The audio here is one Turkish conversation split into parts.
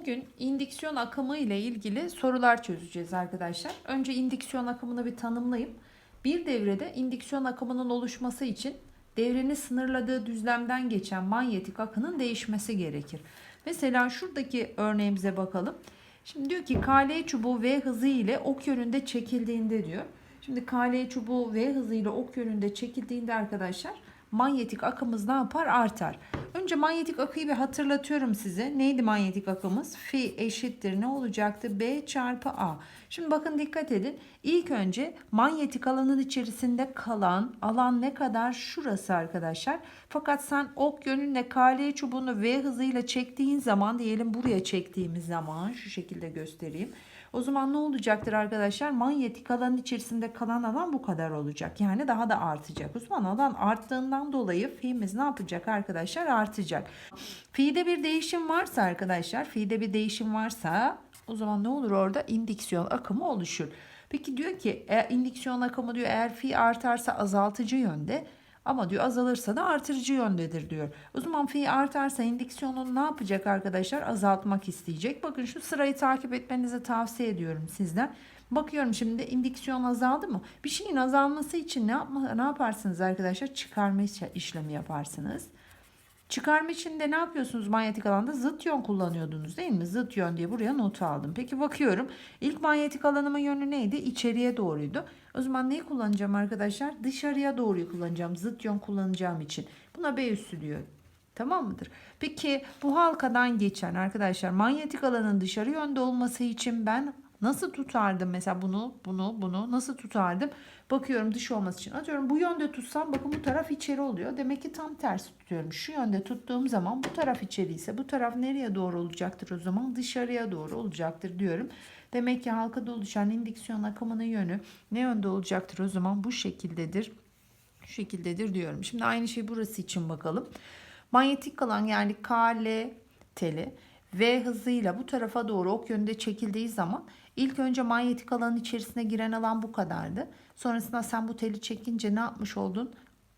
Bugün indüksiyon akımı ile ilgili sorular çözeceğiz arkadaşlar. Önce indüksiyon akımını bir tanımlayayım. Bir devrede indüksiyon akımının oluşması için devrenin sınırladığı düzlemden geçen manyetik akının değişmesi gerekir. Mesela şuradaki örneğimize bakalım. Şimdi diyor ki KL çubuğu V hızı ile ok yönünde çekildiğinde diyor. Şimdi KL çubuğu V hızı ile ok yönünde çekildiğinde arkadaşlar manyetik akımız ne yapar? Artar. Önce manyetik akıyı bir hatırlatıyorum size. Neydi manyetik akımız? Fi eşittir ne olacaktı? B çarpı A. Şimdi bakın dikkat edin. İlk önce manyetik alanın içerisinde kalan alan ne kadar? Şurası arkadaşlar. Fakat sen ok yönünde KL çubuğunu V hızıyla çektiğin zaman diyelim buraya çektiğimiz zaman şu şekilde göstereyim. O zaman ne olacaktır arkadaşlar? Manyetik alanın içerisinde kalan alan bu kadar olacak. Yani daha da artacak. O zaman alan arttığından dolayı fi'miz ne yapacak arkadaşlar? Artacak. Fi'de bir değişim varsa arkadaşlar, fi'de bir değişim varsa o zaman ne olur orada? İndüksiyon akımı oluşur. Peki diyor ki eğer indüksiyon akımı diyor eğer fi artarsa azaltıcı yönde ama diyor azalırsa da artırıcı yöndedir diyor. O zaman fi artarsa indüksiyonu ne yapacak arkadaşlar? Azaltmak isteyecek. Bakın şu sırayı takip etmenizi tavsiye ediyorum sizden. Bakıyorum şimdi indüksiyon azaldı mı? Bir şeyin azalması için ne yapma, ne yaparsınız arkadaşlar? Çıkarma işlemi yaparsınız. Çıkarma için de ne yapıyorsunuz manyetik alanda? Zıt yön kullanıyordunuz değil mi? Zıt yön diye buraya not aldım. Peki bakıyorum. İlk manyetik alanımın yönü neydi? İçeriye doğruydu. O zaman neyi kullanacağım arkadaşlar? Dışarıya doğruyu kullanacağım. Zıt yön kullanacağım için. Buna B üssü diyor. Tamam mıdır? Peki bu halkadan geçen arkadaşlar manyetik alanın dışarı yönde olması için ben nasıl tutardım mesela bunu bunu bunu nasıl tutardım? Bakıyorum dış olması için atıyorum bu yönde tutsam bakın bu taraf içeri oluyor. Demek ki tam tersi tutuyorum. Şu yönde tuttuğum zaman bu taraf içeri ise bu taraf nereye doğru olacaktır o zaman? Dışarıya doğru olacaktır diyorum. Demek ki halkada oluşan indüksiyon akımının yönü ne yönde olacaktır o zaman? Bu şekildedir. Şu şekildedir diyorum. Şimdi aynı şey burası için bakalım. Manyetik alan yani KL teli V hızıyla bu tarafa doğru ok yönünde çekildiği zaman ilk önce manyetik alanın içerisine giren alan bu kadardı. Sonrasında sen bu teli çekince ne yapmış oldun?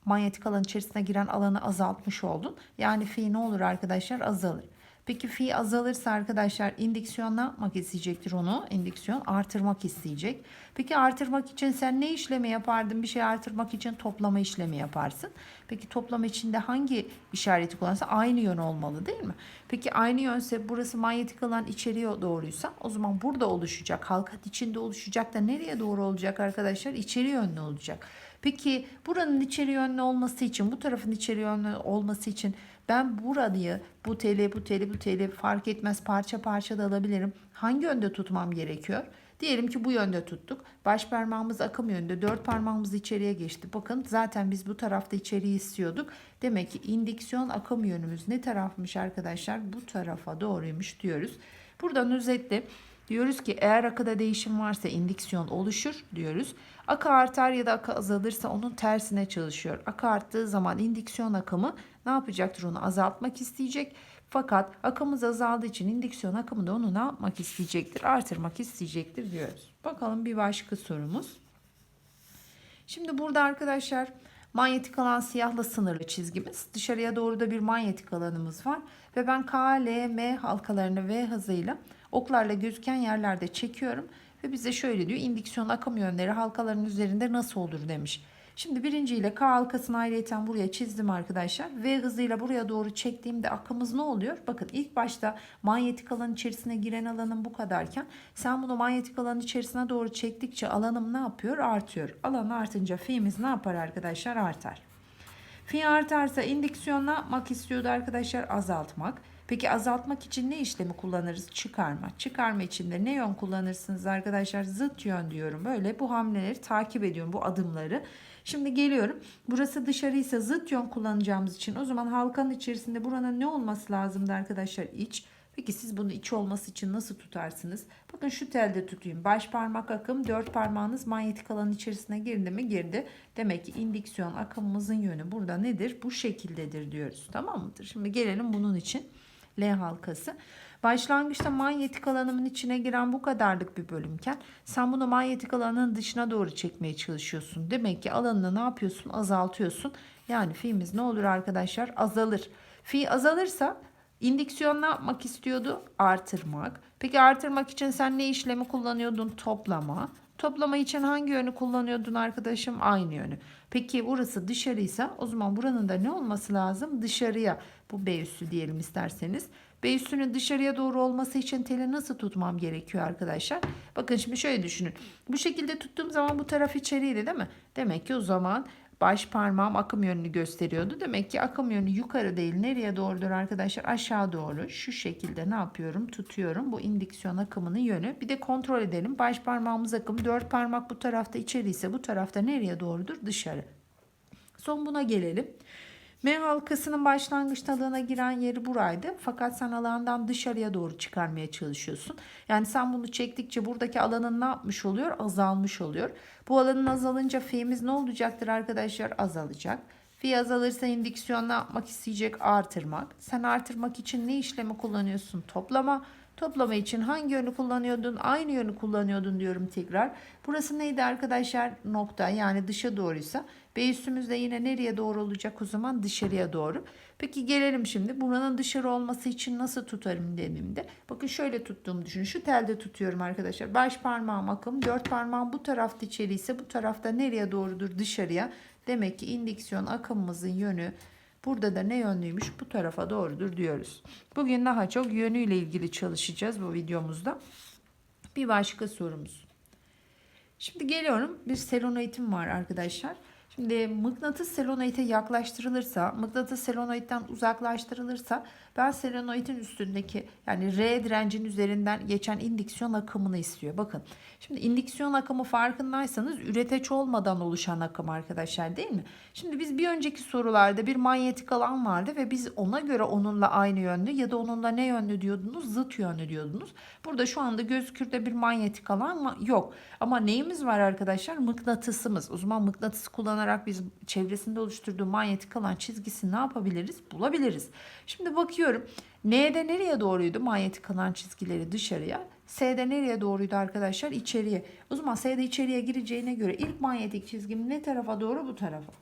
Manyetik alanın içerisine giren alanı azaltmış oldun. Yani fi ne olur arkadaşlar? Azalır. Peki fi azalırsa arkadaşlar indüksiyon ne yapmak isteyecektir onu? İndüksiyon artırmak isteyecek. Peki artırmak için sen ne işlemi yapardın? Bir şey artırmak için toplama işlemi yaparsın. Peki toplama içinde hangi işareti kullanırsa aynı yön olmalı değil mi? Peki aynı yönse burası manyetik alan içeriye doğruysa o zaman burada oluşacak. Halkat içinde oluşacak da nereye doğru olacak arkadaşlar? İçeri yönlü olacak. Peki buranın içeri yönlü olması için bu tarafın içeri yönlü olması için ben burayı bu teli bu teli bu teli fark etmez parça parça da alabilirim. Hangi yönde tutmam gerekiyor? Diyelim ki bu yönde tuttuk. Baş parmağımız akım yönünde. Dört parmağımız içeriye geçti. Bakın zaten biz bu tarafta içeriği istiyorduk. Demek ki indüksiyon akım yönümüz ne tarafmış arkadaşlar? Bu tarafa doğruymuş diyoruz. Buradan özetle diyoruz ki eğer akıda değişim varsa indüksiyon oluşur diyoruz. Akı artar ya da akı azalırsa onun tersine çalışıyor. Akı arttığı zaman indüksiyon akımı ne yapacaktır? Onu azaltmak isteyecek. Fakat akımız azaldığı için indüksiyon akımı da onu ne yapmak isteyecektir? Artırmak isteyecektir diyoruz. Bakalım bir başka sorumuz. Şimdi burada arkadaşlar manyetik alan siyahla sınırlı çizgimiz. Dışarıya doğru da bir manyetik alanımız var. Ve ben K, L, M halkalarını V hızıyla oklarla gözüken yerlerde çekiyorum. Ve bize şöyle diyor indüksiyon akım yönleri halkaların üzerinde nasıl olur demiş. Şimdi birinci ile K halkasını ayrıyeten buraya çizdim arkadaşlar. V hızıyla buraya doğru çektiğimde akımız ne oluyor? Bakın ilk başta manyetik alan içerisine giren alanın bu kadarken sen bunu manyetik alanın içerisine doğru çektikçe alanım ne yapıyor? Artıyor. Alan artınca fi'miz ne yapar arkadaşlar? Artar. Fi artarsa indüksiyon ne yapmak istiyordu arkadaşlar? Azaltmak. Peki azaltmak için ne işlemi kullanırız? Çıkarma. Çıkarma için de ne yön kullanırsınız arkadaşlar? Zıt yön diyorum. Böyle bu hamleleri takip ediyorum. Bu adımları. Şimdi geliyorum. Burası dışarıysa zıt yön kullanacağımız için o zaman halkanın içerisinde buranın ne olması lazımdı arkadaşlar? İç. Peki siz bunu iç olması için nasıl tutarsınız? Bakın şu telde tutayım. Baş parmak akım, dört parmağınız manyetik alanın içerisine girdi mi? Girdi. Demek ki indüksiyon akımımızın yönü burada nedir? Bu şekildedir diyoruz. Tamam mıdır? Şimdi gelelim bunun için. L halkası. Başlangıçta manyetik alanımın içine giren bu kadarlık bir bölümken sen bunu manyetik alanın dışına doğru çekmeye çalışıyorsun. Demek ki alanını ne yapıyorsun? Azaltıyorsun. Yani fi'miz ne olur arkadaşlar? Azalır. Fi azalırsa İndüksiyon ne yapmak istiyordu? Artırmak. Peki artırmak için sen ne işlemi kullanıyordun? Toplama. Toplama için hangi yönü kullanıyordun arkadaşım? Aynı yönü. Peki burası dışarıysa o zaman buranın da ne olması lazım? Dışarıya. Bu B üssü diyelim isterseniz. B üssünün dışarıya doğru olması için teli nasıl tutmam gerekiyor arkadaşlar? Bakın şimdi şöyle düşünün. Bu şekilde tuttuğum zaman bu taraf içeriydi değil mi? Demek ki o zaman baş parmağım akım yönünü gösteriyordu. Demek ki akım yönü yukarı değil. Nereye doğrudur arkadaşlar? Aşağı doğru. Şu şekilde ne yapıyorum? Tutuyorum. Bu indüksiyon akımının yönü. Bir de kontrol edelim. Baş parmağımız akım. Dört parmak bu tarafta içeri ise bu tarafta nereye doğrudur? Dışarı. Son buna gelelim. M halkasının başlangıç talığına giren yeri buraydı. Fakat sen alandan dışarıya doğru çıkarmaya çalışıyorsun. Yani sen bunu çektikçe buradaki alanın ne yapmış oluyor? Azalmış oluyor. Bu alanın azalınca fi'miz ne olacaktır arkadaşlar? Azalacak. Fi azalırsa indüksiyon ne yapmak isteyecek? Artırmak. Sen artırmak için ne işlemi kullanıyorsun? Toplama. Toplama için hangi yönü kullanıyordun? Aynı yönü kullanıyordun diyorum tekrar. Burası neydi arkadaşlar? Nokta yani dışa doğruysa. B üstümüz de yine nereye doğru olacak o zaman? Dışarıya doğru. Peki gelelim şimdi. Buranın dışarı olması için nasıl tutarım dediğimde. Bakın şöyle tuttuğumu düşünün. Şu telde tutuyorum arkadaşlar. Baş parmağım akım. Dört parmağım bu tarafta içeri ise bu tarafta nereye doğrudur? Dışarıya. Demek ki indüksiyon akımımızın yönü Burada da ne yönlüymüş? Bu tarafa doğrudur diyoruz. Bugün daha çok yönüyle ilgili çalışacağız bu videomuzda. Bir başka sorumuz. Şimdi geliyorum. Bir selenoidim var arkadaşlar. Şimdi mıknatıs selenoide yaklaştırılırsa, mıknatıs selenoidden uzaklaştırılırsa ben selenoidin üstündeki yani R direncin üzerinden geçen indüksiyon akımını istiyor. Bakın şimdi indüksiyon akımı farkındaysanız üreteç olmadan oluşan akım arkadaşlar değil mi? Şimdi biz bir önceki sorularda bir manyetik alan vardı ve biz ona göre onunla aynı yönlü ya da onunla ne yönlü diyordunuz? Zıt yönlü diyordunuz. Burada şu anda gözükürde bir manyetik alan yok. Ama neyimiz var arkadaşlar? Mıknatısımız. O zaman mıknatıs kullanarak biz çevresinde oluşturduğu manyetik alan çizgisini ne yapabiliriz? Bulabiliriz. Şimdi bakıyorum. N'de nereye doğruydu manyetik alan çizgileri dışarıya? S'de nereye doğruydu arkadaşlar? İçeriye. O zaman S'de içeriye gireceğine göre ilk manyetik çizgim ne tarafa doğru? Bu tarafa.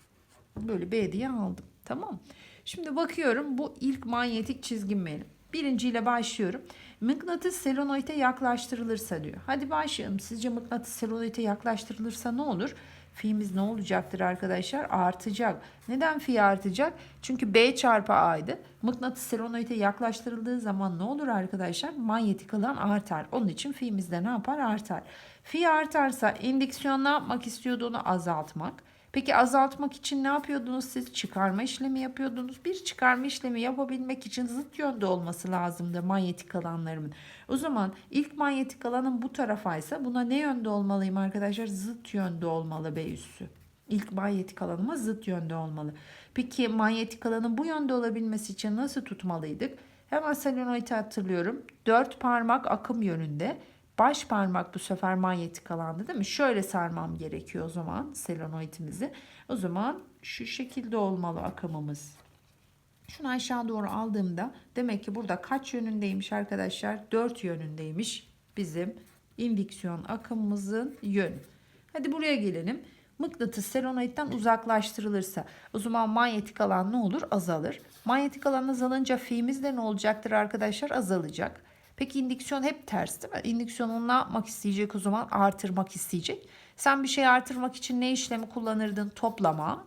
Böyle B diye aldım. Tamam. Şimdi bakıyorum bu ilk manyetik çizgim benim. Birinciyle başlıyorum. Mıknatıs selenoide yaklaştırılırsa diyor. Hadi başlayalım. Sizce mıknatıs selenoide yaklaştırılırsa ne olur? Fi'miz ne olacaktır arkadaşlar? Artacak. Neden fi artacak? Çünkü B çarpı A'ydı. Mıknatıs selenoide yaklaştırıldığı zaman ne olur arkadaşlar? Manyetik alan artar. Onun için fi'miz de ne yapar? Artar. Fi artarsa indüksiyon ne yapmak istiyordu? Onu azaltmak. Peki azaltmak için ne yapıyordunuz siz? Çıkarma işlemi yapıyordunuz. Bir çıkarma işlemi yapabilmek için zıt yönde olması lazımdı manyetik alanlarımın. O zaman ilk manyetik alanın bu tarafaysa buna ne yönde olmalıyım arkadaşlar? Zıt yönde olmalı B üssü. İlk manyetik alanıma zıt yönde olmalı. Peki manyetik alanın bu yönde olabilmesi için nasıl tutmalıydık? Hemen solenoidi hatırlıyorum. Dört parmak akım yönünde. Baş parmak bu sefer manyetik alanda değil mi? Şöyle sarmam gerekiyor o zaman selenoidimizi. O zaman şu şekilde olmalı akımımız. Şunu aşağı doğru aldığımda demek ki burada kaç yönündeymiş arkadaşlar? 4 yönündeymiş bizim indüksiyon akımımızın yönü. Hadi buraya gelelim. Mıknatıs selenoidden uzaklaştırılırsa o zaman manyetik alan ne olur? Azalır. Manyetik alan azalınca fi'miz de ne olacaktır arkadaşlar? Azalacak. Peki indüksiyon hep ters değil mi? İndüksiyonun ne yapmak isteyecek o zaman? Artırmak isteyecek. Sen bir şey artırmak için ne işlemi kullanırdın? Toplama.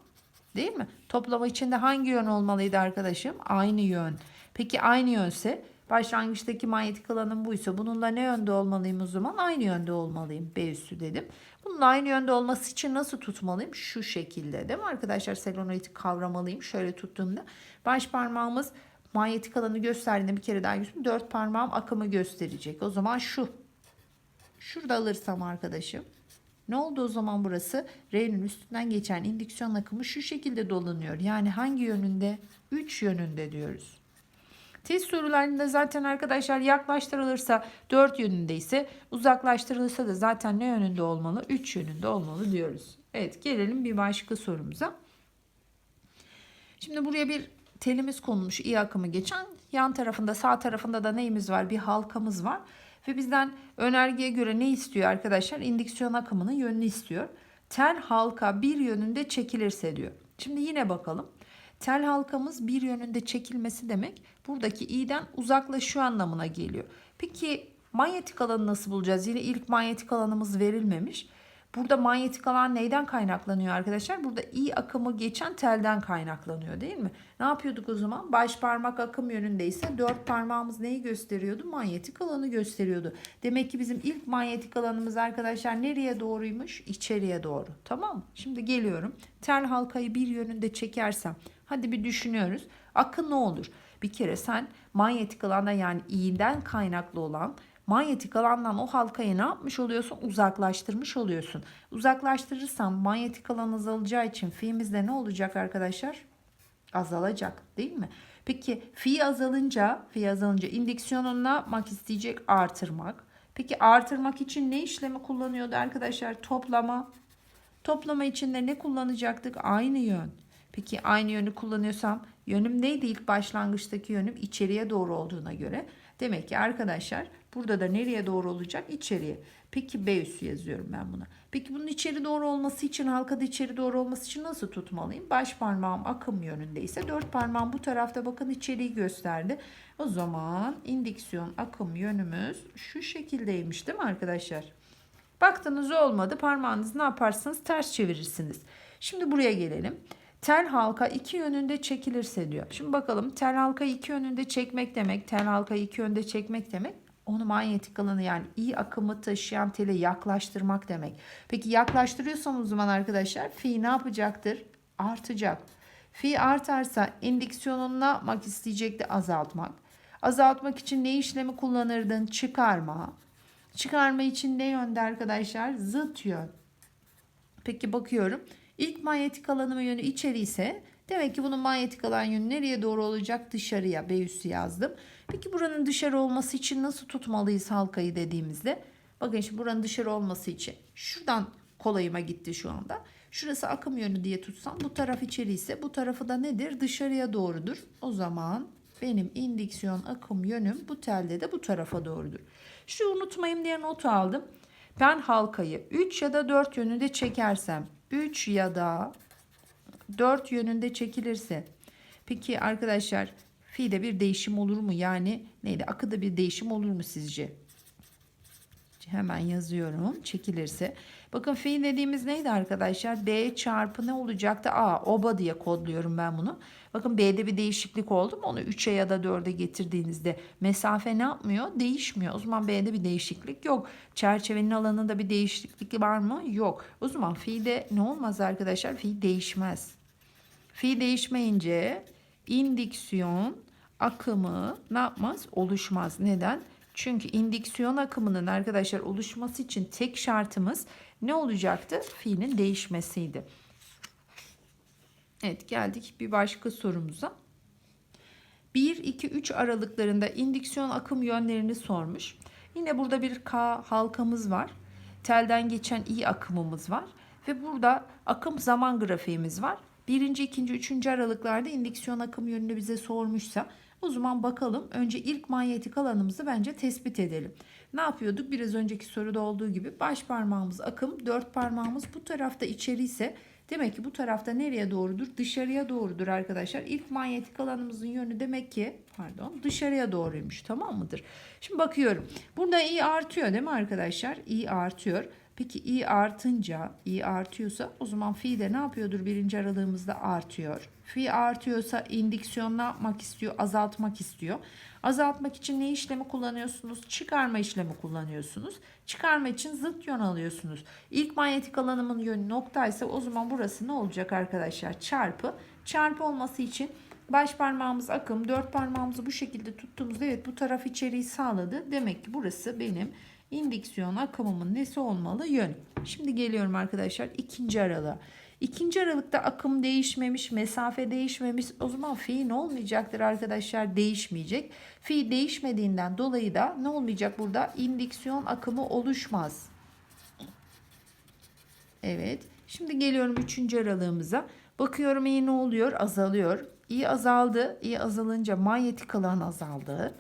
Değil mi? Toplama için de hangi yön olmalıydı arkadaşım? Aynı yön. Peki aynı yönse başlangıçtaki manyetik alanım buysa bununla ne yönde olmalıyım o zaman? Aynı yönde olmalıyım. B üssü dedim. Bunun aynı yönde olması için nasıl tutmalıyım? Şu şekilde değil mi arkadaşlar? Selenoidi kavramalıyım. Şöyle tuttuğumda baş parmağımız manyetik alanı gösterdiğinde bir kere daha göstereyim. Dört parmağım akımı gösterecek. O zaman şu. Şurada alırsam arkadaşım. Ne oldu o zaman burası? R'nin üstünden geçen indüksiyon akımı şu şekilde dolanıyor. Yani hangi yönünde? 3 yönünde diyoruz. Test sorularında zaten arkadaşlar yaklaştırılırsa 4 yönünde ise uzaklaştırılırsa da zaten ne yönünde olmalı? 3 yönünde olmalı diyoruz. Evet gelelim bir başka sorumuza. Şimdi buraya bir telimiz konulmuş iyi akımı geçen. Yan tarafında sağ tarafında da neyimiz var? Bir halkamız var. Ve bizden önergeye göre ne istiyor arkadaşlar? İndüksiyon akımının yönünü istiyor. Tel halka bir yönünde çekilirse diyor. Şimdi yine bakalım. Tel halkamız bir yönünde çekilmesi demek buradaki i'den uzaklaşıyor anlamına geliyor. Peki manyetik alanı nasıl bulacağız? Yine ilk manyetik alanımız verilmemiş. Burada manyetik alan neyden kaynaklanıyor arkadaşlar? Burada i akımı geçen telden kaynaklanıyor değil mi? Ne yapıyorduk o zaman? Baş parmak akım yönündeyse dört parmağımız neyi gösteriyordu? Manyetik alanı gösteriyordu. Demek ki bizim ilk manyetik alanımız arkadaşlar nereye doğruymuş? İçeriye doğru. Tamam mı? Şimdi geliyorum. Tel halkayı bir yönünde çekersem. Hadi bir düşünüyoruz. Akı ne olur? Bir kere sen manyetik alanda yani i'den kaynaklı olan manyetik alandan o halkayı ne yapmış oluyorsun? Uzaklaştırmış oluyorsun. Uzaklaştırırsan manyetik alan azalacağı için fiimizde ne olacak arkadaşlar? Azalacak değil mi? Peki fi azalınca, fi azalınca indüksiyonun ne yapmak isteyecek? Artırmak. Peki artırmak için ne işlemi kullanıyordu arkadaşlar? Toplama. Toplama için de ne kullanacaktık? Aynı yön. Peki aynı yönü kullanıyorsam yönüm neydi ilk başlangıçtaki yönüm? içeriye doğru olduğuna göre. Demek ki arkadaşlar burada da nereye doğru olacak? İçeriye. Peki B üssü yazıyorum ben buna. Peki bunun içeri doğru olması için halkada içeri doğru olması için nasıl tutmalıyım? Baş parmağım akım yönündeyse dört parmağım bu tarafta bakın içeriği gösterdi. O zaman indüksiyon akım yönümüz şu şekildeymiş değil mi arkadaşlar? Baktınız olmadı parmağınızı ne yaparsınız? Ters çevirirsiniz. Şimdi buraya gelelim. Tel halka iki yönünde çekilirse diyor. Şimdi bakalım tel halka iki yönünde çekmek demek. Tel halka iki yönde çekmek demek. Onu manyetik alanı yani iyi akımı taşıyan tele yaklaştırmak demek. Peki yaklaştırıyorsam o zaman arkadaşlar fi ne yapacaktır? Artacak. Fi artarsa indüksiyonunu ne yapmak isteyecekti? Azaltmak. Azaltmak için ne işlemi kullanırdın? Çıkarma. Çıkarma için ne yönde arkadaşlar? Zıt yön. Peki bakıyorum. İlk manyetik alanımın yönü içeri ise demek ki bunun manyetik alan yönü nereye doğru olacak? Dışarıya. B üssü yazdım. Peki buranın dışarı olması için nasıl tutmalıyız halkayı dediğimizde? Bakın şimdi buranın dışarı olması için şuradan kolayıma gitti şu anda. Şurası akım yönü diye tutsam bu taraf içeri ise bu tarafı da nedir? Dışarıya doğrudur. O zaman benim indüksiyon akım yönüm bu telde de bu tarafa doğrudur. Şu unutmayayım diye not aldım. Ben halkayı 3 ya da 4 yönünde çekersem 3 ya da 4 yönünde çekilirse peki arkadaşlar fi'de bir değişim olur mu? Yani neydi? Akıda bir değişim olur mu sizce? Hemen yazıyorum. Çekilirse. Bakın fi dediğimiz neydi arkadaşlar? B çarpı ne olacaktı? A oba diye kodluyorum ben bunu. Bakın B'de bir değişiklik oldu mu? Onu 3'e ya da 4'e getirdiğinizde mesafe ne yapmıyor? Değişmiyor. O zaman B'de bir değişiklik yok. Çerçevenin alanında bir değişiklik var mı? Yok. O zaman fi'de ne olmaz arkadaşlar? Fi değişmez. Fi değişmeyince indüksiyon akımı ne yapmaz? Oluşmaz. Neden? Çünkü indüksiyon akımının arkadaşlar oluşması için tek şartımız ne olacaktı? Fi'nin değişmesiydi. Evet geldik bir başka sorumuza. 1, 2, 3 aralıklarında indüksiyon akım yönlerini sormuş. Yine burada bir K halkamız var. Telden geçen I akımımız var. Ve burada akım zaman grafiğimiz var. Birinci, ikinci, üçüncü aralıklarda indüksiyon akım yönünü bize sormuşsa o zaman bakalım önce ilk manyetik alanımızı bence tespit edelim. Ne yapıyorduk? Biraz önceki soruda olduğu gibi baş parmağımız akım, dört parmağımız bu tarafta içeri ise demek ki bu tarafta nereye doğrudur? Dışarıya doğrudur arkadaşlar. İlk manyetik alanımızın yönü demek ki pardon dışarıya doğruymuş tamam mıdır? Şimdi bakıyorum. Burada i artıyor değil mi arkadaşlar? i artıyor. Peki i artınca, i artıyorsa o zaman fi de ne yapıyordur birinci aralığımızda artıyor. Fi artıyorsa indüksiyon ne yapmak istiyor? Azaltmak istiyor. Azaltmak için ne işlemi kullanıyorsunuz? Çıkarma işlemi kullanıyorsunuz. Çıkarma için zıt yön alıyorsunuz. İlk manyetik alanımın yönü noktaysa o zaman burası ne olacak arkadaşlar? Çarpı. Çarpı olması için baş parmağımız akım, dört parmağımızı bu şekilde tuttuğumuzda evet bu taraf içeriği sağladı. Demek ki burası benim indüksiyon akımımın nesi olmalı? Yön. Şimdi geliyorum arkadaşlar ikinci aralığa. İkinci aralıkta akım değişmemiş, mesafe değişmemiş. O zaman fi olmayacaktır arkadaşlar? Değişmeyecek. Fi değişmediğinden dolayı da ne olmayacak burada? İndüksiyon akımı oluşmaz. Evet. Şimdi geliyorum üçüncü aralığımıza. Bakıyorum iyi ne oluyor? Azalıyor. İyi azaldı. İyi azalınca manyetik alan azaldı.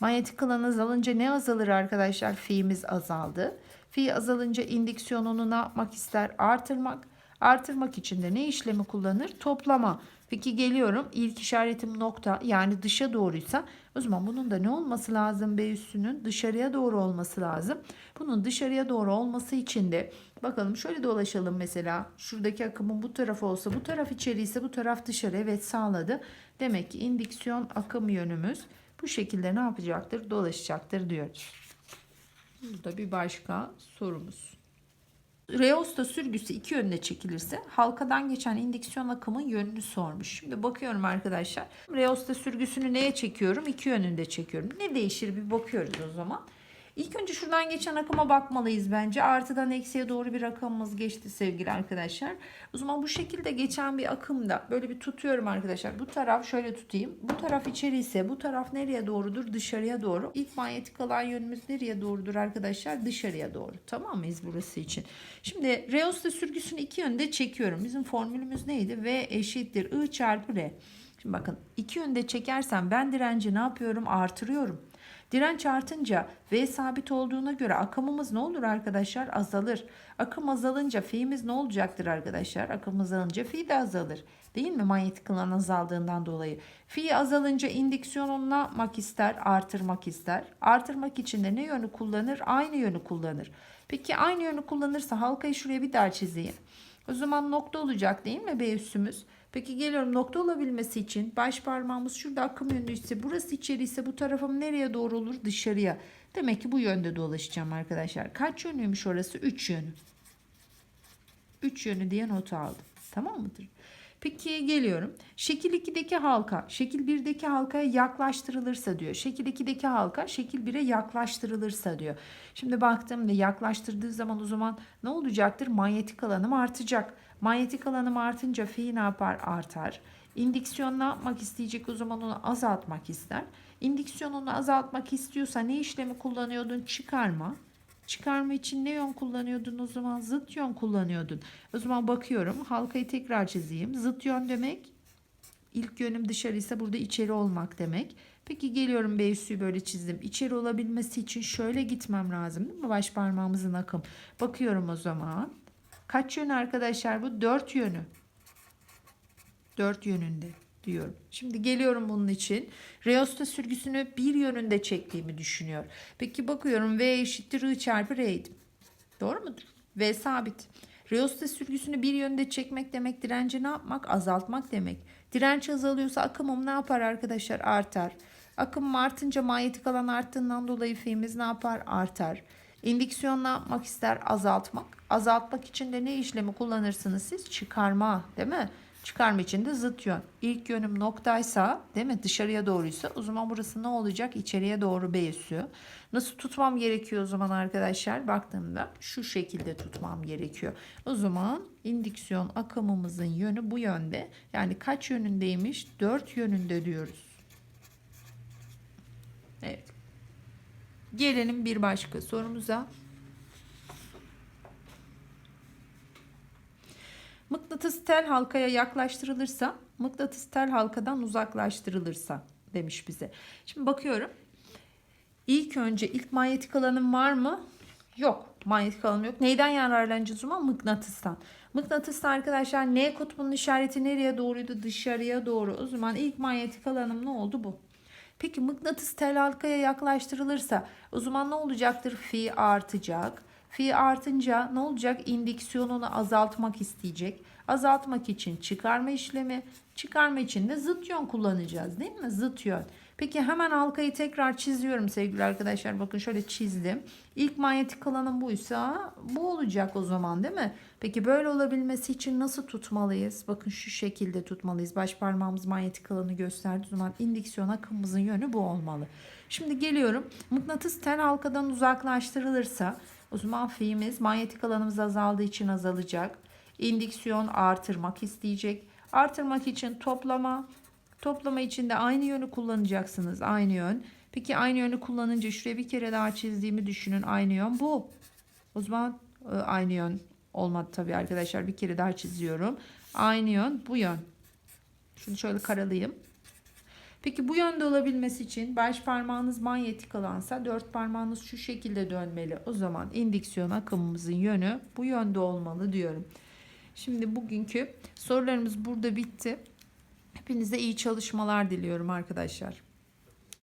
Manyetik alan azalınca ne azalır arkadaşlar? Fi'miz azaldı. Fi azalınca indüksiyonunu ne yapmak ister? Artırmak. Artırmak için de ne işlemi kullanır? Toplama. Peki geliyorum ilk işaretim nokta yani dışa doğruysa o zaman bunun da ne olması lazım B üssünün dışarıya doğru olması lazım. Bunun dışarıya doğru olması için de bakalım şöyle dolaşalım mesela şuradaki akımın bu tarafı olsa bu taraf içeri ise bu taraf dışarı evet sağladı. Demek ki indüksiyon akım yönümüz bu şekilde ne yapacaktır dolaşacaktır diyoruz. Burada bir başka sorumuz. Reosta sürgüsü iki yönde çekilirse halkadan geçen indüksiyon akımın yönünü sormuş. Şimdi bakıyorum arkadaşlar. Reosta sürgüsünü neye çekiyorum? İki yönünde çekiyorum. Ne değişir bir bakıyoruz o zaman. İlk önce şuradan geçen akıma bakmalıyız bence. Artıdan eksiye doğru bir akımımız geçti sevgili arkadaşlar. O zaman bu şekilde geçen bir akımda böyle bir tutuyorum arkadaşlar. Bu taraf şöyle tutayım. Bu taraf içeri ise bu taraf nereye doğrudur? Dışarıya doğru. İlk manyetik alan yönümüz nereye doğrudur arkadaşlar? Dışarıya doğru. Tamam mıyız burası için? Şimdi Reosta sürgüsünü iki yönde çekiyorum. Bizim formülümüz neydi? V eşittir I çarpı R. Şimdi bakın iki yönde çekersem ben direnci ne yapıyorum? Artırıyorum. Direnç artınca V sabit olduğuna göre akımımız ne olur arkadaşlar? Azalır. Akım azalınca fi'miz ne olacaktır arkadaşlar? Akım azalınca fi de azalır. Değil mi? Manyetik alan azaldığından dolayı. Fi azalınca indüksiyonu ne yapmak ister? Artırmak ister. Artırmak için de ne yönü kullanır? Aynı yönü kullanır. Peki aynı yönü kullanırsa halkayı şuraya bir daha çizeyim. O zaman nokta olacak değil mi B üssümüz? Peki geliyorum nokta olabilmesi için baş parmağımız şurada akım yönü burası içeri ise bu tarafım nereye doğru olur? Dışarıya. Demek ki bu yönde dolaşacağım arkadaşlar. Kaç yönüymüş orası? 3 yönü. 3 yönü diye not aldım. Tamam mıdır? Peki geliyorum. Şekil 2'deki halka, şekil 1'deki halkaya yaklaştırılırsa diyor. Şekil 2'deki halka şekil 1'e yaklaştırılırsa diyor. Şimdi baktığımda yaklaştırdığı zaman o zaman ne olacaktır? Manyetik alanım artacak. Manyetik alanım artınca fi ne yapar? Artar. İndüksiyon ne yapmak isteyecek? O zaman onu azaltmak ister. İndüksiyonunu azaltmak istiyorsa ne işlemi kullanıyordun? Çıkarma. Çıkarma için ne yön kullanıyordun o zaman? Zıt yön kullanıyordun. O zaman bakıyorum. Halkayı tekrar çizeyim. Zıt yön demek ilk yönüm dışarı ise burada içeri olmak demek. Peki geliyorum B üssüyü böyle çizdim. İçeri olabilmesi için şöyle gitmem lazım değil mi? Baş parmağımızın akım. Bakıyorum o zaman. Kaç yönü arkadaşlar bu? Dört yönü. Dört yönünde diyorum. Şimdi geliyorum bunun için. Reosta sürgüsünü bir yönünde çektiğimi düşünüyor. Peki bakıyorum V eşittir I çarpı R'ydi. Doğru mudur? V sabit. Reosta sürgüsünü bir yönde çekmek demek direnci ne yapmak? Azaltmak demek. Direnç azalıyorsa akımım ne yapar arkadaşlar? Artar. Akım artınca manyetik alan arttığından dolayı fiimiz ne yapar? Artar. İndüksiyon ne yapmak ister? Azaltmak. Azaltmak için de ne işlemi kullanırsınız siz? Çıkarma değil mi? Çıkarma için de zıt yön. İlk yönüm noktaysa değil mi dışarıya doğruysa o zaman burası ne olacak? İçeriye doğru B üssü. Nasıl tutmam gerekiyor o zaman arkadaşlar? Baktığımda şu şekilde tutmam gerekiyor. O zaman indüksiyon akımımızın yönü bu yönde. Yani kaç yönündeymiş? 4 yönünde diyoruz. Evet. Gelelim bir başka sorumuza. Mıknatıs tel halkaya yaklaştırılırsa, mıknatıs tel halkadan uzaklaştırılırsa demiş bize. Şimdi bakıyorum. İlk önce ilk manyetik alanım var mı? Yok. Manyetik alanım yok. Neyden yararlanacağız o zaman? Mıknatıstan. Mıknatısta arkadaşlar N kutbunun işareti nereye doğruydu? Dışarıya doğru. O zaman ilk manyetik alanım ne oldu? Bu. Peki mıknatıs tel halkaya yaklaştırılırsa o zaman ne olacaktır? Fi artacak. Fi artınca ne olacak? İndüksiyonunu azaltmak isteyecek. Azaltmak için çıkarma işlemi, çıkarma için de zıt yön kullanacağız değil mi? Zıt yön. Peki hemen halkayı tekrar çiziyorum sevgili arkadaşlar. Bakın şöyle çizdim. İlk manyetik alanım buysa bu olacak o zaman değil mi? Peki böyle olabilmesi için nasıl tutmalıyız? Bakın şu şekilde tutmalıyız. Baş parmağımız manyetik alanı gösterdiği zaman indüksiyon akımımızın yönü bu olmalı. Şimdi geliyorum. Mıknatıs tel halkadan uzaklaştırılırsa o zaman fiimiz manyetik alanımız azaldığı için azalacak. İndüksiyon artırmak isteyecek. Artırmak için toplama. Toplama için de aynı yönü kullanacaksınız. Aynı yön. Peki aynı yönü kullanınca şuraya bir kere daha çizdiğimi düşünün. Aynı yön bu. O zaman e, aynı yön olmadı tabii arkadaşlar. Bir kere daha çiziyorum. Aynı yön bu yön. Şunu şöyle karalayayım. Peki bu yönde olabilmesi için baş parmağınız manyetik alansa dört parmağınız şu şekilde dönmeli. O zaman indüksiyon akımımızın yönü bu yönde olmalı diyorum. Şimdi bugünkü sorularımız burada bitti. Hepinize iyi çalışmalar diliyorum arkadaşlar.